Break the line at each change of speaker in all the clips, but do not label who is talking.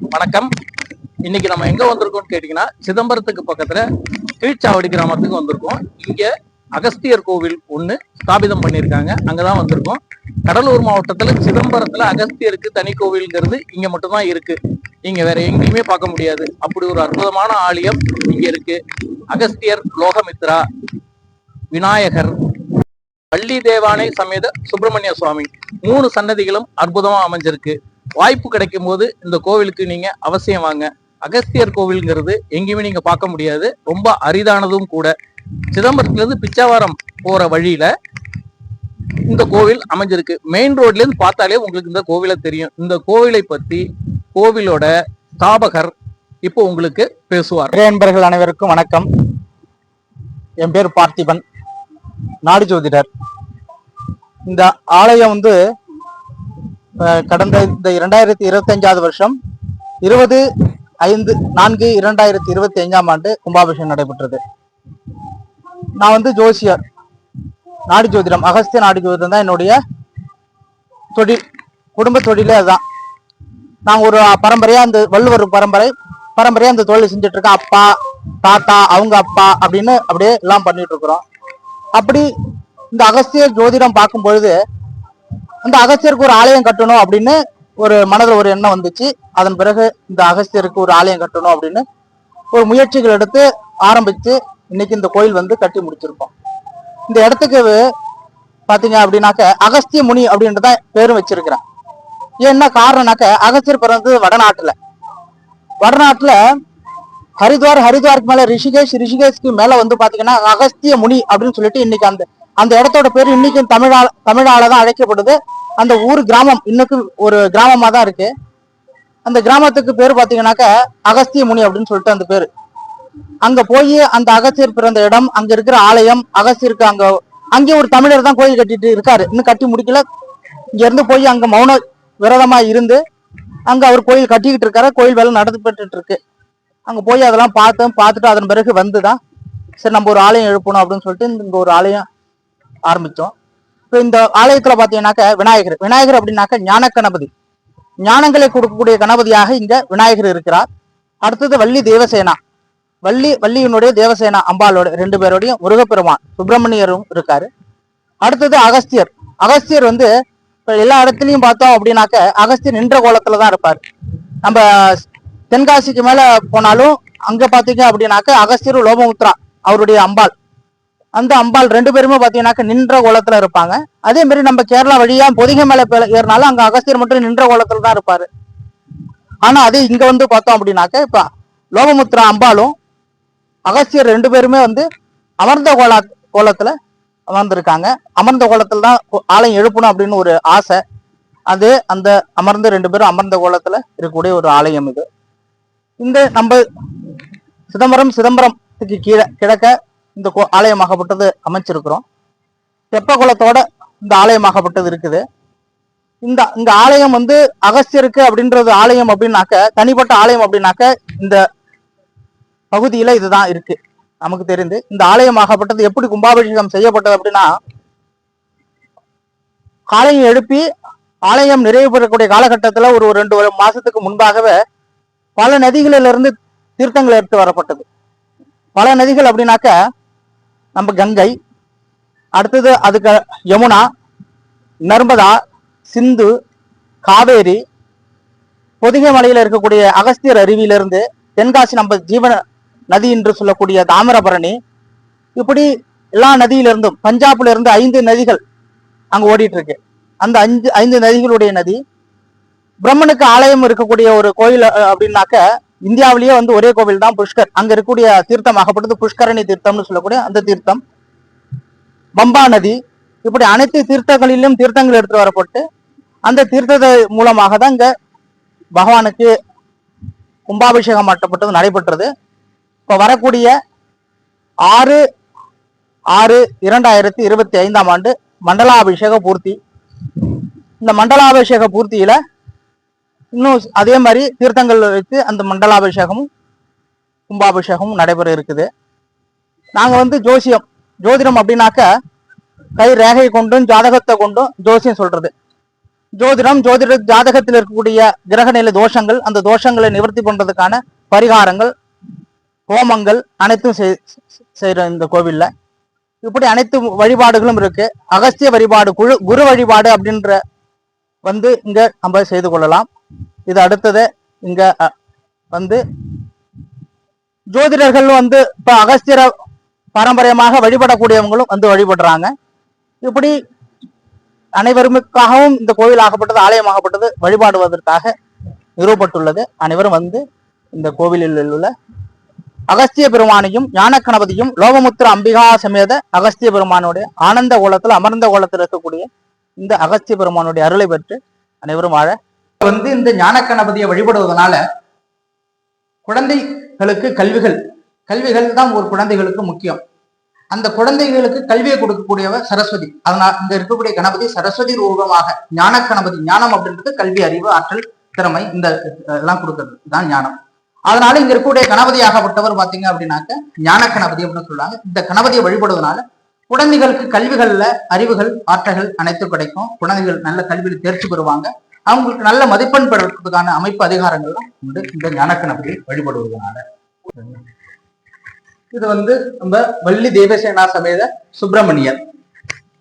வணக்கம். இன்னைக்கு நம்ம எங்க வந்திருக்கோம்னு கேட்டீங்கன்னா சிதம்பரத்துக்கு பக்கத்துல கீழ்ச்சாவடி கிராமத்துக்கு வந்திருக்கோம். இங்க அகஸ்தியர் கோவில் ஒண்ணு ஸ்தாபிதம் பண்ணியிருக்காங்க. அங்கதான் வந்திருக்கோம். கடலூர் மாவட்டத்துல சிதம்பரத்துல அகஸ்தியருக்கு தனி கோவில்ங்கிறது இங்க மட்டும்தான் இருக்கு. இங்க வேற எங்கேயுமே பார்க்க முடியாது. அப்படி ஒரு அற்புதமான ஆலயம் இங்க இருக்கு. அகஸ்தியர் லோகமித்ரா விநாயகர் வள்ளி தேவானை சமேத சுப்பிரமணிய சுவாமி. மூணு சன்னதிகளும் அற்புதமா அமைஞ்சிருக்கு. வாய்ப்பு கிடைக்கும் போது இந்த கோவிலுக்கு நீங்க அவசியம் வாங்க. அகஸ்தியர் கோவில்ங்கிறது எங்கேயுமே நீங்க பார்க்க முடியாது. ரொம்ப அரிதானதும் கூட. சிதம்பரத்துல இருந்து பிச்சாவரம் போற வழியில இந்த கோவில் அமைஞ்சிருக்கு. மெயின் ரோட்ல இருந்து பார்த்தாலே உங்களுக்கு இந்த கோவிலை தெரியும். இந்த கோவிலை பத்தி கோவிலோட ஸ்தாபகர் இப்போ உங்களுக்கு பேசுவார்.
நண்பர்கள் அனைவருக்கும் வணக்கம். என் பேர் பார்த்திபன். நாடு ஜோதிடர். இந்த ஆலயம் வந்து கடந்த இந்த இரண்டாயிரத்தி இருபத்தஞ்சாவது வருஷம் இருபது ஐந்து நான்கு இரண்டாயிரத்தி இருபத்தி ஐந்தாம் ஆண்டு கும்பாபிஷேகம் நடைபெற்றது. நான் வந்து ஜோசியர். நாடு ஜோதிடம் அகஸ்திய நாடு ஜோதிடம் தான் என்னுடைய தொழில் குடும்ப தொழிலே அதுதான். நாங்கள் ஒரு பரம்பரையாக அந்த வள்ளுவர் பரம்பரை பரம்பரையாக அந்த தொழில் செஞ்சுட்டு இருக்கேன். அப்பா தாத்தா அவங்க அப்பா அப்படின்னு அப்படியே எல்லாம் பண்ணிட்டு இருக்கிறோம். அப்படி இந்த அகஸ்திய ஜோதிடம் பார்க்கும் பொழுது அந்த அகஸ்தியருக்கு ஒரு ஆலயம் கட்டணும் அப்படின்னு ஒரு மனதில் ஒரு எண்ணம் வந்துச்சு. அதன் பிறகு இந்த அகஸ்தியருக்கு ஒரு ஆலயம் கட்டணும் அப்படின்னு ஒரு முயற்சிகள் எடுத்து ஆரம்பித்து இன்னைக்கு இந்த கோயில் வந்து கட்டி முடிச்சிருக்கோம். இந்த இடத்துக்கு பார்த்தீங்க அப்படின்னாக்க அகஸ்திய முனி அப்படின்ட்டு தான் பேரும் வச்சிருக்கிறேன். என்ன காரணம்னாக்க அகஸ்தியர் பிறந்தது வடநாட்டில். வடநாட்டில் ஹரித்வார் ஹரித்வாருக்கு மேலே ரிஷிகேஷ் ரிஷிகேஷ்க்கு மேலே வந்து பார்த்தீங்கன்னா அகஸ்திய முனி அப்படின்னு சொல்லிட்டு இன்னைக்கு அந்த அந்த இடத்தோட பேர் இன்னைக்கும் தமிழால தமிழால தான் அழைக்கப்படுது. அந்த ஊர் கிராமம் இன்னைக்கு ஒரு கிராமமா தான் இருக்கு. அந்த கிராமத்துக்கு பேர் பாத்தீங்கன்னாக்க அகஸ்திய முனி அப்படின்னு சொல்லிட்டு அந்த பேரு. அங்க போய் அந்த அகஸ்தியர் பிறந்த இடம் அங்க இருக்கிற ஆலயம் அகஸ்தியருக்கு அங்க அங்கே ஒரு தமிழர் தான் கோயில் கட்டிட்டு இருக்காரு. இன்னும் கட்டி முடிக்கல. இங்க இருந்து போய் அங்க மௌன விரதமா இருந்து அங்க அவர் கோயில் கட்டிக்கிட்டு இருக்காரு. கோயில் வேலை நடந்துபட்டு இருக்கு. அங்க போய் அதெல்லாம் பார்த்தோம் பார்த்துட்டு அதன் பிறகு வந்துதான். சரி நம்ம ஒரு ஆலயம் எழுப்பணும் அப்படின்னு சொல்லிட்டு இங்க ஒரு ஆலயம் ஆரம்பித்தோம். இப்போ இந்த ஆலயத்தில் பார்த்தீங்கன்னாக்க விநாயகர். விநாயகர் அப்படின்னாக்க ஞான கணபதி. ஞானங்களை கொடுக்கக்கூடிய கணபதியாக இங்கே விநாயகர் இருக்கிறார். அடுத்தது வள்ளி தேவசேனா. வள்ளி வள்ளியினுடைய தேவசேனா அம்பாளோட ரெண்டு பேரோடையும் முருகப்பெருமான் சுப்பிரமணியரும் இருக்காரு. அடுத்தது அகஸ்தியர். அகஸ்தியர் வந்து இப்போ எல்லா இடத்துலையும் பார்த்தோம் அப்படின்னாக்க அகஸ்தியர் நின்ற கோலத்தில் தான் இருப்பார். நம்ம தென்காசிக்கு மேலே போனாலும் அங்கே பார்த்தீங்க அப்படின்னாக்க அகஸ்தியர் லோபமுத்ரா அவருடைய அம்பாள். அந்த அம்பாள் ரெண்டு பேருமே பாத்தீங்கன்னாக்க நின்ற கோலத்துல இருப்பாங்க. அதே மாதிரி நம்ம கேரளா வழியா பொதிகை மேல ஏறினாலும் அங்க அகஸ்தியர் மட்டும் நின்ற கோலத்துல தான் இருப்பாரு. ஆனா அதே இங்க வந்து பார்த்தோம் அப்படின்னாக்க இப்ப லோகமுத்ரா அம்பாளும் அகஸ்தியர் ரெண்டு பேருமே வந்து அமர்ந்த கோலா கோலத்துல அமர்ந்திருக்காங்க. அமர்ந்த கோலத்துல தான் ஆலயம் எழுப்பணும் அப்படின்னு ஒரு ஆசை. அது அந்த அமர்ந்த ரெண்டு பேரும் அமர்ந்த கோலத்துல இருக்கக்கூடிய ஒரு ஆலயம் இது. இந்த நம்ம சிதம்பரம் சிதம்பரத்துக்கு கீழே கிழக்க இந்த கோ- ஆலயமாகப்பட்டது அமைச்சிருக்கிறோம். தெப்பகுளத்தோட இந்த ஆலயமாகப்பட்டது இருக்குது. இந்த இந்த ஆலயம் வந்து அகஸ்தியருக்கு அப்படின்றது ஆலயம் அப்படின்னாக்க தனிப்பட்ட ஆலயம் அப்படின்னாக்க இந்த பகுதியில இதுதான் இருக்கு. நமக்கு தெரிந்து. இந்த ஆலயமாகப்பட்டது எப்படி கும்பாபிஷேகம் செய்யப்பட்டது அப்படின்னா ஆலயம் எழுப்பி ஆலயம் நிறைவு பெறக்கூடிய காலகட்டத்துல ஒரு ஒரு ரெண்டு ஒரு மாசத்துக்கு முன்பாகவே பல நதிகளிலிருந்து தீர்த்தங்கள் எடுத்து வரப்பட்டது. பல நதிகள் அப்படின்னாக்க நம்ம கங்கை அடுத்தது அதுக்கு யமுனா நர்மதா சிந்து காவேரி பொதிகை மலையில் இருக்கக்கூடிய அகஸ்தியர் அருவியிலிருந்து தென்காசி நம்ம ஜீவன நதி என்று சொல்லக்கூடிய தாமிரபரணி இப்படி எல்லா நதியிலிருந்தும் பஞ்சாப்ல இருந்து ஐந்து நதிகள் அங்க ஓடிட்டு இருக்கு அந்த அஞ்சு ஐந்து நதிகளுடைய நதி பிரம்மனுக்கு ஆலயம் இருக்கக்கூடிய ஒரு கோயில் அப்படின்னாக்க இந்தியாவிலேயே வந்து ஒரே கோவில் தான் புஷ்கர். அங்க இருக்கக்கூடிய தீர்த்தம் ஆகப்பட்டது புஷ்கரணி தீர்த்தம்னு சொல்லக்கூடிய அந்த தீர்த்தம். பம்பா நதி இப்படி அனைத்து தீர்த்தங்களிலும் தீர்த்தங்கள் எடுத்து வரப்பட்டு அந்த தீர்த்தத்தை மூலமாக தான் இங்க பகவானுக்கு கும்பாபிஷேகம் மாட்டப்பட்டது நடைபெற்றது. இப்ப வரக்கூடிய ஆறு ஆறு இரண்டாயிரத்தி இருபத்தி ஐந்தாம் ஆண்டு மண்டலாபிஷேக பூர்த்தி. இந்த மண்டலாபிஷேக பூர்த்தியில இன்னும் அதே மாதிரி தீர்த்தங்கள் வைத்து அந்த மண்டலாபிஷேகமும் கும்பாபிஷேகமும் நடைபெற இருக்குது. நாங்கள் வந்து ஜோசியம் ஜோதிடம் அப்படின்னாக்க கை ரேகை கொண்டும் ஜாதகத்தை கொண்டும் ஜோசியம் சொல்றது. ஜோதிடம் ஜோதிட ஜாதகத்தில் இருக்கக்கூடிய கிரகநிலை தோஷங்கள் அந்த தோஷங்களை நிவர்த்தி பண்றதுக்கான பரிகாரங்கள் ஹோமங்கள் அனைத்தும் செய்- செய்யற இந்த கோவில்ல. இப்படி அனைத்து வழிபாடுகளும் இருக்கு. அகஸ்திய வழிபாடு குழு குரு வழிபாடு அப்படின்ற வந்து இங்க நம்ம செய்து கொள்ளலாம். இது அடுத்தது இங்க வந்து ஜோதிடர்கள் வந்து இப்ப அகஸ்தியர பாரம்பரியமாக வழிபடக்கூடியவங்களும் வந்து வழிபடுறாங்க. இப்படி அனைவருக்காகவும் இந்த கோவில் ஆகப்பட்டது ஆலயமாகப்பட்டது வழிபாடுவதற்காக நிறுவப்பட்டுள்ளது. அனைவரும் வந்து இந்த கோவிலில் உள்ள அகஸ்திய பெருமானையும் ஞானக்கணபதியும் லோகமுத்திர அம்பிகா சமேத அகஸ்திய பெருமானுடைய ஆனந்த கோலத்தில் அமர்ந்த கோலத்தில் இருக்கக்கூடிய இந்த அகஸ்திய பெருமானுடைய அருளை பெற்று அனைவரும் வாழ வந்து இந்த ஞான கணபதியை வழிபடுவதனால குழந்தைகளுக்கு கல்விகள் கல்விகள் தான் ஒரு குழந்தைகளுக்கு முக்கியம். அந்த குழந்தைகளுக்கு கல்வியை கொடுக்கக்கூடியவர் சரஸ்வதி. அதனால் இங்க இருக்கக்கூடிய கணபதி சரஸ்வதி ரூபமாக ஞான கணபதி ஞானம் அப்படின்றது கல்வி அறிவு ஆற்றல் திறமை இந்த எல்லாம் கொடுக்கறது. தான் ஞானம். அதனால இங்க இருக்கக்கூடிய கணபதியாகப்பட்டவர் பாத்தீங்க அப்படின்னாக்க ஞான கணபதி அப்படின்னு சொல்லுவாங்க. இந்த கணபதியை வழிபடுவதனால குழந்தைகளுக்கு கல்விகள்ல அறிவுகள் ஆற்றல்கள் அனைத்தும் கிடைக்கும். குழந்தைகள் நல்ல கல்வியில் தேர்ச்சி பெறுவாங்க. அவங்களுக்கு நல்ல மதிப்பெண் பெறறதுக்கான அமைப்பு அதிகாரங்கள்லாம் உண்டு இந்த ஞான வழிபடுவதனால. இது வந்து நம்ம வள்ளி தேவசேனா சமேத சுப்பிரமணியர்.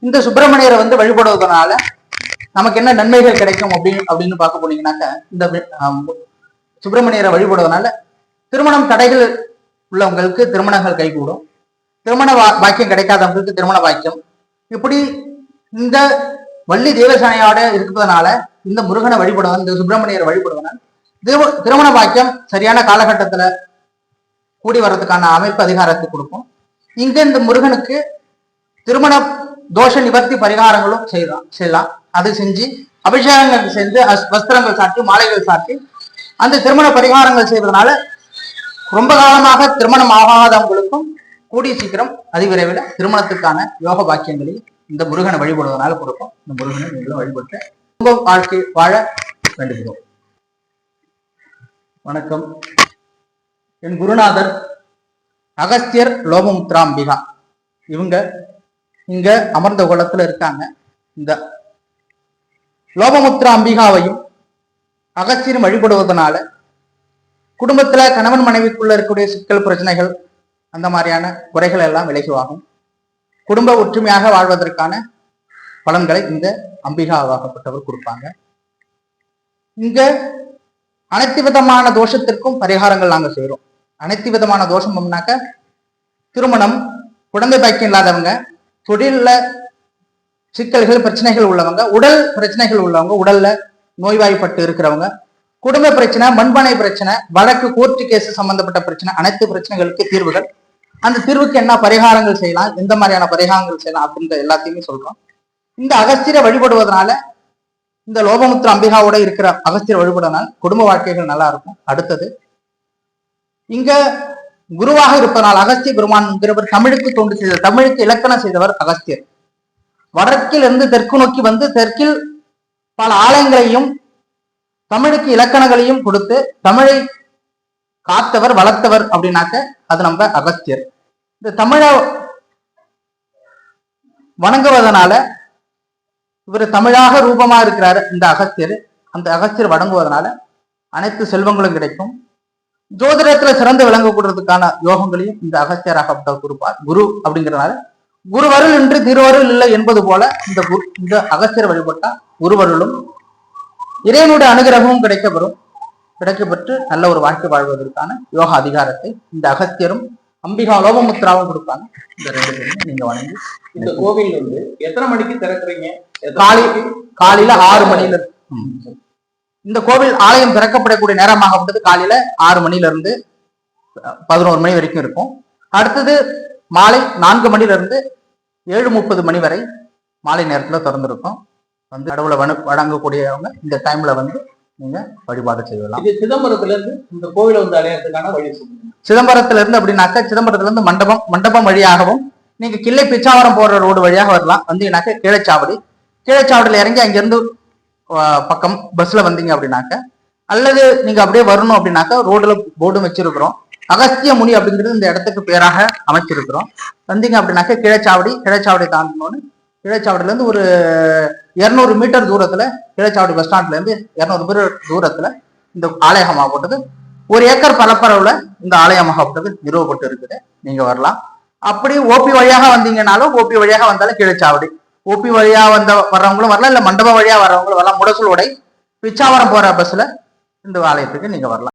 இந்த சுப்பிரமணியரை வந்து வழிபடுவதனால நமக்கு என்ன நன்மைகள் கிடைக்கும் அப்படின்னு அப்படின்னு பார்க்க போனீங்கன்னாக்க இந்த சுப்பிரமணியரை வழிபடுவதனால திருமணம் தடைகள் உள்ளவங்களுக்கு திருமணங்கள் கைகூடும். திருமண வா- பாக்கியம் கிடைக்காதவங்களுக்கு திருமண பாக்கியம். இப்படி இந்த வள்ளி தேவசேனையோட இருப்பதனால இந்த முருகனை வழிபடுவன் இந்த சுப்பிரமணியரை வழிபடுவன். திரு திருமண பாக்கியம் சரியான காலகட்டத்துல கூடி வர்றதுக்கான அமைப்பு அதிகாரத்தை கொடுக்கும். இங்க இந்த முருகனுக்கு திருமண தோஷ நிவர்த்தி பரிகாரங்களும் செய்யலாம் செய்யலாம். அது செஞ்சு அபிஷேகங்கள் செஞ்சு வஸ்திரங்கள் சாட்டி மாலைகள் சாட்டி அந்த திருமண பரிகாரங்கள் செய்வதனால ரொம்ப காலமாக திருமணம் ஆகாதவங்களுக்கும் கூடிய சீக்கிரம் அதிவிரைவில் திருமணத்துக்கான யோக பாக்கியங்களை இந்த முருகனை வழிபடுவதனால கொடுக்கும். இந்த முருகனை நீங்களும் வழிபட்டு குடும்ப வாழ்க்கை வாழ வேண்டுகிறோம். வணக்கம். என் குருநாதர் அகஸ்தியர் லோகமுத்ராம்பிகா இவங்க இங்க அமர்ந்த குளத்துல இருக்காங்க. இந்த லோபமுத்ரா அம்பிகாவையும் அகஸ்தியரும் வழிபடுவதனால குடும்பத்துல கணவன் மனைவிக்குள்ள இருக்கக்கூடிய சிக்கல் பிரச்சனைகள் அந்த மாதிரியான குறைகள் எல்லாம் விலகுவாகும் குடும்ப ஒற்றுமையாக வாழ்வதற்கான பலன்களை இந்த அம்பிகாவாகப்பட்டவர் கொடுப்பாங்க. இங்க அனைத்து விதமான தோஷத்திற்கும் பரிகாரங்கள் நாங்க செய்கிறோம் அனைத்து விதமான தோஷம் அப்படின்னாக்க திருமணம் குழந்தை பாக்கியம் இல்லாதவங்க தொழிலில் சிக்கல்கள் பிரச்சனைகள் உள்ளவங்க உடல் பிரச்சனைகள் உள்ளவங்க உடல்ல நோய்வாய்ப்பட்டு இருக்கிறவங்க குடும்ப பிரச்சனை மண்பானை பிரச்சனை வழக்கு கோர்ட்டு கேஸ் சம்பந்தப்பட்ட பிரச்சனை அனைத்து பிரச்சனைகளுக்கு தீர்வுகள். அந்த தீர்வுக்கு என்ன பரிகாரங்கள் செய்யலாம் எந்த மாதிரியான பரிகாரங்கள் செய்யலாம் அப்படின்ற எல்லாத்தையுமே சொல்றோம். இந்த அகஸ்தியரை வழிபடுவதனால இந்த லோபமுத்திர அம்பிகாவோட இருக்கிற அகஸ்தியர் வழிபடுவதனால் குடும்ப வாழ்க்கைகள் நல்லா இருக்கும். அடுத்தது இங்க குருவாக இருப்பதனால் அகஸ்திய பெருமான்கிறவர் தமிழுக்கு தொண்டு செய்தவர் தமிழுக்கு இலக்கணம் செய்தவர் அகஸ்தியர். வடக்கில் இருந்து தெற்கு நோக்கி வந்து தெற்கில் பல ஆலயங்களையும் தமிழுக்கு இலக்கணங்களையும் கொடுத்து தமிழை காத்தவர் வளர்த்தவர் அப்படின்னாக்க அது நம்ம அகஸ்தியர். இந்த தமிழை வணங்குவதனால இவர் தமிழாக ரூபமா இருக்கிறாரு இந்த அகஸ்தியர் அந்த அகஸ்தியர் வணங்குவதனால அனைத்து செல்வங்களும் கிடைக்கும். ஜோதிடத்துல சிறந்து விளங்கக்கூடுறதுக்கான யோகங்களையும் இந்த அகத்தியராகப்பட்ட கொடுப்பார். குரு அப்படிங்கிறதுனால குருவருள் என்று திருவருள் இல்லை என்பது போல இந்த குரு இந்த அகஸ்தியர் வழிபட்டா குருவருளும் இறைவனுடைய அனுகிரகமும் கிடைக்கப்பெறும். கிடைக்கப்பெற்று நல்ல ஒரு வாழ்க்கை வாழ்வதற்கான யோக அதிகாரத்தை இந்த அகஸ்தியரும் அம்பிகா லோகமுத்ராவும் கொடுப்பாங்க. இந்த ரெண்டு பேரும் நீங்க வணங்கி
இந்த கோவில் வந்து எத்தனை மணிக்கு திறக்கிறீங்க?
காலை? காலையில ஆறு மணில. இந்த கோவில் ஆலயம் திறக்கப்படக்கூடிய நேரமாகப்பட்டது காலையில ஆறு மணில இருந்து பதினோரு மணி வரைக்கும் இருக்கும். அடுத்தது மாலை நான்கு மணில இருந்து ஏழு முப்பது மணி வரை மாலை நேரத்துல திறந்திருக்கும். வந்து கடவுளை வண- வணங்கக்கூடியவங்க இந்த டைம்ல வந்து நீங்க வழிபாடு செய்யலாம்.
இது சிதம்பரத்துல இருந்து இந்த கோவிலை வந்து அடையறதுக்கான வழி
சிதம்பரத்துல இருந்து அப்படின்னாக்க சிதம்பரத்துல இருந்து மண்டபம் மண்டபம் வழியாகவும் நீங்க கிள்ளை பிச்சாவரம் போற ரோடு வழியாக வரலாம். வந்தீங்கன்னாக்க கீழச்சாவடி. கீழச்சாவடியில இறங்கி அங்கிருந்து பக்கம் பஸ்ல வந்தீங்க அப்படின்னாக்க அல்லது நீங்க அப்படியே வரணும் அப்படின்னாக்க ரோடுல போர்டும் வச்சிருக்கிறோம். அகஸ்திய முனி அப்படிங்கிறது இந்த இடத்துக்கு பேராக அமைச்சிருக்கிறோம். வந்தீங்க அப்படின்னாக்க கிழச்சாவடி கிழச்சாவடி தாண்டினோன்னு கிழச்சாவடியில இருந்து ஒரு இரநூறு மீட்டர் தூரத்துல கீழச்சாவடி பஸ் ஸ்டாண்ட்ல இருந்து மீட்டர் தூரத்துல இந்த ஆலயமாகப்பட்டது ஒரு ஏக்கர் பரப்பளவுல இந்த ஆலயமாகப்பட்டது நிறுவப்பட்டு இருக்குது. நீங்க வரலாம். அப்படி ஓபி வழியாக வந்தீங்கனாலும் ஓபி வழியாக வந்தாலும் கீழச்சாவடி. ஓபி வழியா வந்த வர்றவங்களும் வரலாம். இல்ல மண்டபம் வழியா வர்றவங்களும் வரலாம். முடசூல் உடை பிச்சாவரம் போற பஸ்ல இந்த ஆலயத்துக்கு நீங்க வரலாம்.